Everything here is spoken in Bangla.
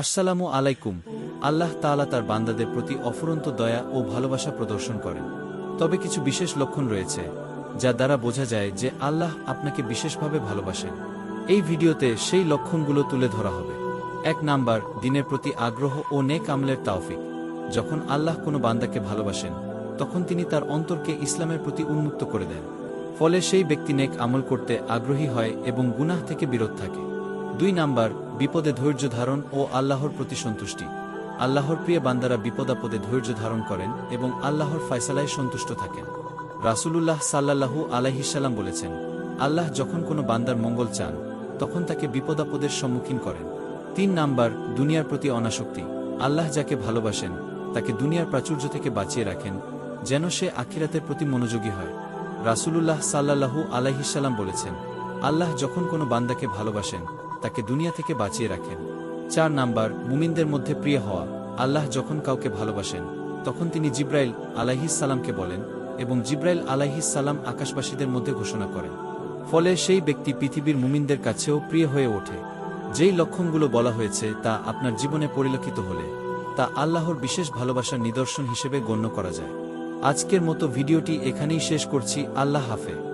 আসসালামু আলাইকুম। আল্লাহ তাআলা তার বান্দাদের প্রতি অফুরন্ত দয়া ও ভালোবাসা প্রদর্শন করেন। তবে কিছু বিশেষ লক্ষণ রয়েছে, যা দ্বারা বোঝা যায় যে আল্লাহ আপনাকে বিশেষভাবে ভালোবাসেন। এই ভিডিওতে সেই লক্ষণগুলো তুলে ধরা হবে। এক নাম্বার, দিনের প্রতি আগ্রহ ও নেক আমলের তাওফিক। যখন আল্লাহ কোনো বান্দাকে ভালোবাসেন, তখন তিনি তার অন্তরকে ইসলামের প্রতি উন্মুক্ত করে দেন। ফলে সেই ব্যক্তি নেক আমল করতে আগ্রহী হয় এবং গুনাহ থেকে বিরত থাকে। দুই নাম্বার, বিপদে ধৈর্য ধারণ ও আল্লাহর প্রতি সন্তুষ্টি। আল্লাহর প্রিয় বান্দারা বিপদাপদে ধৈর্য ধারণ করেন এবং আল্লাহর ফয়সালায় সন্তুষ্ট থাকেন। রাসূলুল্লাহ সাল্লাল্লাহু আলাইহিসাল্লাম বলেছেন, আল্লাহ যখন কোনো বান্দার মঙ্গল চান, তখন তাকে বিপদাপদের সম্মুখীন করেন। তিন নাম্বার, দুনিয়ার প্রতি অনাসক্তি। আল্লাহ যাকে ভালোবাসেন, তাকে দুনিয়ার প্রাচুর্য থেকে বাঁচিয়ে রাখেন, যেন সে আখিরাতের প্রতি মনোযোগী হয়। রাসূলুল্লাহ সাল্লাল্লাহু আলাইহিসাল্লাম বলেছেন, আল্লাহ যখন কোনো বান্দাকে ভালোবাসেন তাকে দুনিয়া থেকে বাঁচিয়ে রাখেন। চার নাম্বার, মুমিনদের মধ্যে প্রিয় হওয়া। আল্লাহ যখন কাউকে ভালোবাসেন, তখন তিনি জিব্রাইল আলাইহিসাল্লামকে বলেন এবং জিব্রাইল আলাইহিসাল্লাম আকাশবাসীদের মধ্যে ঘোষণা করেন। ফলে সেই ব্যক্তি পৃথিবীর মুমিনদের কাছেও প্রিয় হয়ে ওঠে। যেই লক্ষণগুলো বলা হয়েছে তা আপনার জীবনে পরিলক্ষিত হলে তা আল্লাহর বিশেষ ভালোবাসার নিদর্শন হিসেবে গণ্য করা যায়। আজকের মতো ভিডিওটি এখানেই শেষ করছি। আল্লাহ হাফে